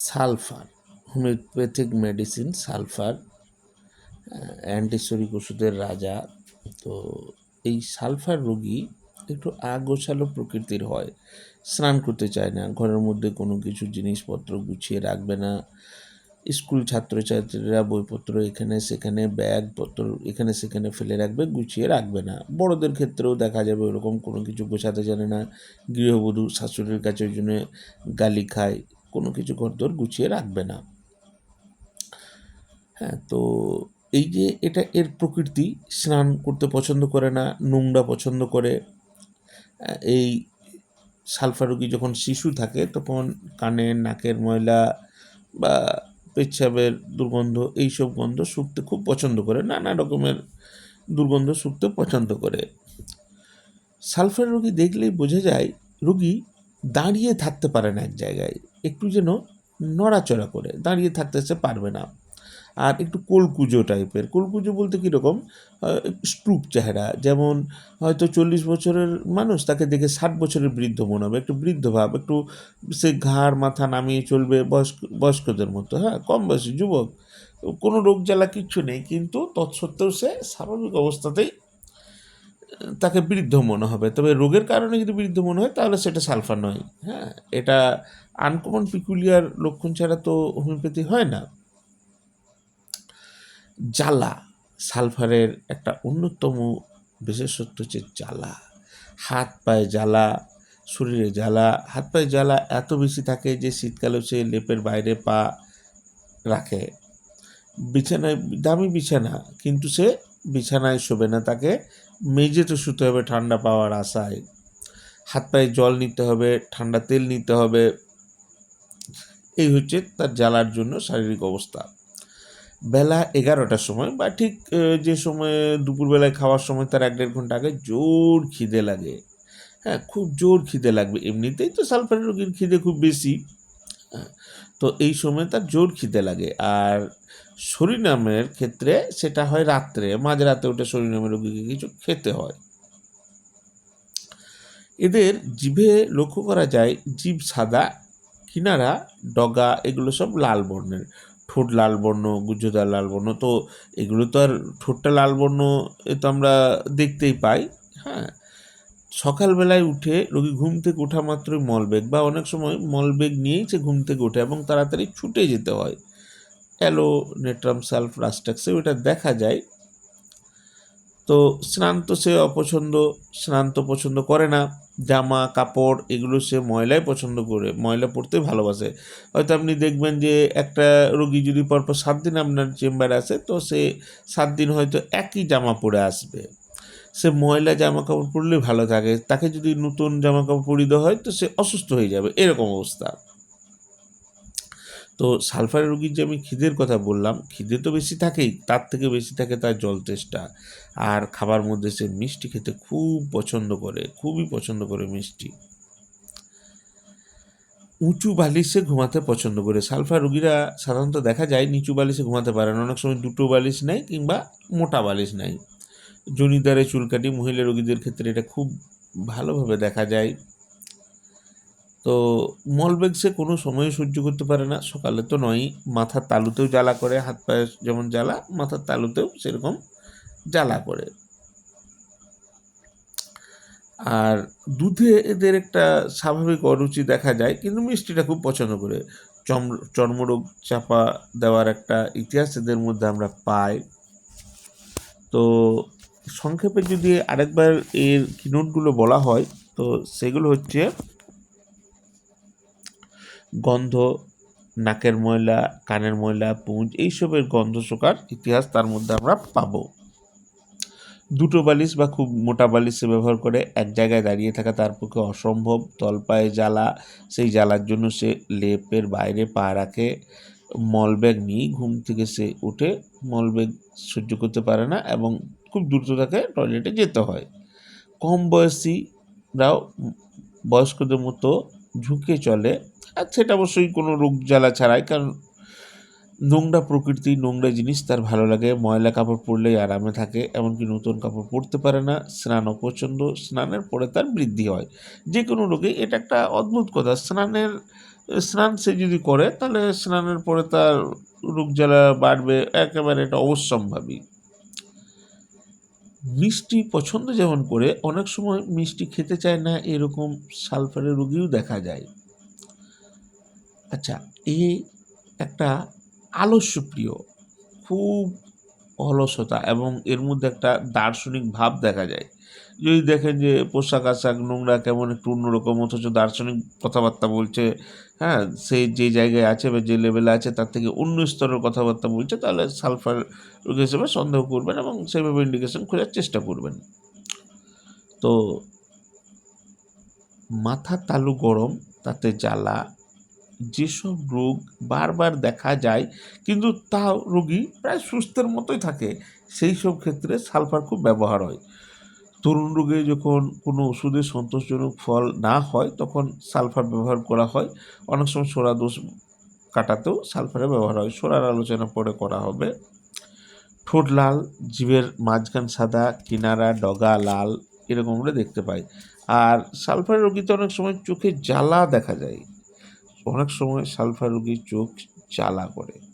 Sulphur, homeopathic medicine, sulphur antipsoric ওষুধের রাজা। তো এই সালফার রোগী একটু আগোছালো প্রকৃতির হয়। স্নান করতে চায় না, ঘরের মধ্যে কোনো কিছু জিনিসপত্র গুছিয়ে রাখবে না। স্কুল ছাত্রছাত্রীরা বইপত্র এখানে সেখানে, ব্যাগপত্র এখানে সেখানে ফেলে রাখবে, গুছিয়ে রাখবে না। বড়দের ক্ষেত্রেও দেখা যাবে ওরকম কোনো কিছু গোছাতে জানে না। গৃহবধূ শাশুড়ির কাছে ওই জন্য গালি খায়। কোনো কিছু ঘরদোর গুছিয়ে রাখবে না। হ্যাঁ তো এই যে এটা এর প্রকৃতি, স্নান করতে পছন্দ করে না, নোংরা পছন্দ করে এই সালফার রোগী যখন শিশু থাকে তখন কানের নাকের ময়লা বা পেচ্ছাবের দুর্গন্ধ, এইসব গন্ধ শুকতে খুব পছন্দ করে, নানা রকমের দুর্গন্ধ শুকতে পছন্দ করে। সালফার রোগী দেখলেই বোঝা যায়, রোগী দাঁড়িয়ে থাকতে পারে না এক জায়গায়। একটু যেন নড়াচড়া করে, দাঁড়িয়ে থাকতে সে পারবে না। আর একটু কোলকুজো টাইপের কোলকুজো বলতে কীরকম স্ট্রুপ চেহারা। যেমন হয়তো চল্লিশ বছরের মানুষ তাকে দেখে ষাট বছরের বৃদ্ধ মনে হবে। একটু বৃদ্ধ ভাব, একটু সে ঘাড় মাথা নামিয়ে চলবে বয়স্ক, বয়স্কদের মতো। হ্যাঁ কম বয়সী যুবক। কোনো রোগ জ্বালা কিচ্ছু নেই, কিন্তু তৎসত্ত্বেও সে স্বাভাবিক অবস্থাতেই তাকে বৃদ্ধ মনে হবে। তবে রোগের কারণে যদি বৃদ্ধ মনে হয়, তাহলে সেটা সালফার নয়। হ্যাঁ এটা আনকমন পিকুলিয়ার লক্ষণ ছাড়া তো হোমিওপ্যাথি হয় না। জ্বালা, সালফারের একটা অন্যতম বিশেষত্ব হচ্ছে জ্বালা। হাত পায়ে জ্বালা, শরীরে জ্বালা, হাত পায়ে জ্বালা এত বেশি থাকে যে শীতকালেও সে লেপের বাইরে পা রাখে। বিছানায়, দামি বিছানা, কিন্তু সে বিছানায় শোবে না তাকে। মেঝেতে শুতে হবে, ঠান্ডা পাওয়ার আশায়। হাত পায়ে জল নিতে হবে, ঠান্ডা তেল নিতে হবে। এই হচ্ছে তার জ্বালার জন্য শারীরিক অবস্থা। বেলা এগারোটার সময় বা ঠিক যে সময় দুপুরবেলায় খাওয়ার সময় তার এক দেড় ঘণ্টা আগে জোর খিদে লাগে। হ্যাঁ খুব জোর খিদে লাগবে। এমনিতেই তো সালফার রোগীর খিদে খুব বেশি। তো এই সময় তার জোর খিদে লাগে। আর শরীরনামের ক্ষেত্রে সেটা হয় রাত্রে, মাঝ মাঝরাতে উঠে শরীরনামের রোগীকে কিছু খেতে হয়। এদের জিভে লক্ষ্য করা যায়, জিভ সাদা, কিনারা, ডগা, এগুলো সব লাল বর্ণের। ঠোঁট লাল বর্ণ গুজ্জদার লাল বর্ণ, তো এগুলো তো আর ঠোঁটটা লাল বর্ণ এ তো আমরা দেখতেই পাই হ্যাঁ? সকালবেলায় উঠে রোগী ঘুম থেকে ওঠা মাত্রই মলবেগ বা অনেক সময় মলবেগ নিয়েই সে ঘুম থেকে ওঠে এবং তাড়াতাড়ি ছুটে যেতে হয়। অ্যালো, নেট্রাম, সালফ, রাস্টাক্সে ওটা দেখা যায়। তো স্নান তো সে অপছন্দ, স্নান তো পছন্দ করে না। জামা, কাপড় এগুলো সে ময়লাই পছন্দ করে, ময়লা পরতে ভালোবাসে। হয়তো আপনি দেখবেন যে একটা রোগী যদি পরপর সাত দিন আপনার চেম্বারে আসে, তো সে সাত দিন হয়তো একই জামা পরে আসবে। সে ময়লা জামা কাপড় পরলে ভালো থাকে, তাকে যদি নতুন জামা কাপড় পরিয়ে দেওয়া হয় তো সে অসুস্থ হয়ে যাবে, এরকম অবস্থা। তো সালফার রোগীর যে আমি খিদের কথা বললাম, খিদে তো বেশি থাকেই, তার থেকে বেশি থাকে তার জল তেষ্টা। আর খাবার মধ্যে সে মিষ্টি খেতে খুব পছন্দ করে, খুবই পছন্দ করে মিষ্টি। উঁচু বালিশে ঘুমাতে পছন্দ করে, সালফার রোগীরা সাধারণত দেখা যায় নিচু বালিশে ঘুমাতে পারে না, অনেক সময় দুটো বালিশ নেয় কিংবা মোটা বালিশ নেয়। জনিদারে চুলকাটি মহিলা রোগীদের ক্ষেত্রে এটা খুব ভালোভাবে দেখা যায়। তো মলবেগ সে কোনো সময় সহ্য করতে পারে না, সকালে তো নয়ই মাথার তালুতেও জ্বালা করে, হাত পায়ে যেমন জ্বালা, মাথার তালুতেও সেরকম জ্বালা করে। আর দুধে এদের একটা স্বাভাবিক অরুচি দেখা যায়, কিন্তু মিষ্টিটা খুব পছন্দ করে। চম, চর্মরোগ চাপা দেওয়ার একটা ইতিহাস এদের মধ্যে আমরা পাই। তো সংক্ষেপে যদি আরেকবার এর কিনোটগুলো বলা হয়, তো সেগুলো হচ্ছে গন্ধ, নাকের ময়লা, কানের ময়লা, পুঁজ, এইসবের গন্ধ শোকার ইতিহাস তার মধ্যে আমরা পাব। দুটো বালিশ বা খুব মোটা বালিশে ব্যবহার করে, এক জায়গায় দাঁড়িয়ে থাকা তার পক্ষে অসম্ভব। তলপায়ে জ্বালা, সেই জ্বালার জন্য সে লেপের বাইরে পা রাখে। মলব্যাগ নিয়েই ঘুম থেকে সে উঠে, মলব্যাগ সহ্য করতে পারে না এবং খুব দ্রুত তাকে টয়লেটে যেতে হয়। কম বয়সীরাও বয়স্কদের মতো ঝুঁকে চলে। আর সেটা অবশ্যই কোনো রোগ জ্বালা ছাড়াই, কারণ নোংরা প্রকৃতি, নোংরা জিনিস তার ভালো লাগে। ময়লা কাপড় পরলেই আরামে থাকে, এমনকি নতুন কাপড় পরতে পারে না। স্নান অপছন্দ, স্নানের পরে তার বৃদ্ধি হয়। যে কোনো রোগে এটা একটা অদ্ভুত কথা। স্নানের, স্নান সে যদি করে, তাহলে স্নানের পরে তার রোগ জ্বালা বাড়বে। একেবারে এটা অবশ্যম্ভাবী মিষ্টি পছন্দ যেমন করে, অনেক সময় মিষ্টি খেতে চায় না, এরকম সালফারের রোগীও দেখা যায়। আচ্ছা এই একটা আলস্যপ্রিয়, খুব অলসতা এবং এর মধ্যে একটা দার্শনিক ভাব দেখা যায়। যদি দেখেন যে পোশাক আশাক, নোংরা কেমন একটু অন্যরকম, অথচ দার্শনিক কথাবার্তা বলছে হ্যাঁ সে যে জায়গায় আছে বা যে লেভেলে আছে তার থেকে অন্য স্তরের কথাবার্তা বলছে, তাহলে সালফার রোগ হিসেবে সন্দেহ করবেন এবং সেভাবে ইন্ডিকেশন খোঁজার চেষ্টা করবেন। তো মাথা তালু গরম, তাতে জ্বালা যেসব রোগ বারবার দেখা যায়, কিন্তু তাও রোগী প্রায় সুস্থের মতোই থাকে। সেই সব ক্ষেত্রে সালফার খুব ব্যবহার হয়। তরুণ রোগে যখন কোনো ওষুধের সন্তোষজনক ফল না হয়, তখন সালফার ব্যবহার করা হয়। অনেক সময় সোরা দোষ কাটাতেও সালফারের ব্যবহার হয়। সোরার আলোচনা পরে করা হবে। ঠোঁট লাল জীবের মাঝখান সাদা, কিনারা, ডগা লাল, এরকম আমরা দেখতে পাই। আর সালফার রোগীতে অনেক সময় চোখে জ্বালা দেখা যায়। অনেক সময় সালফার রোগীর চোখ জ্বালা করে।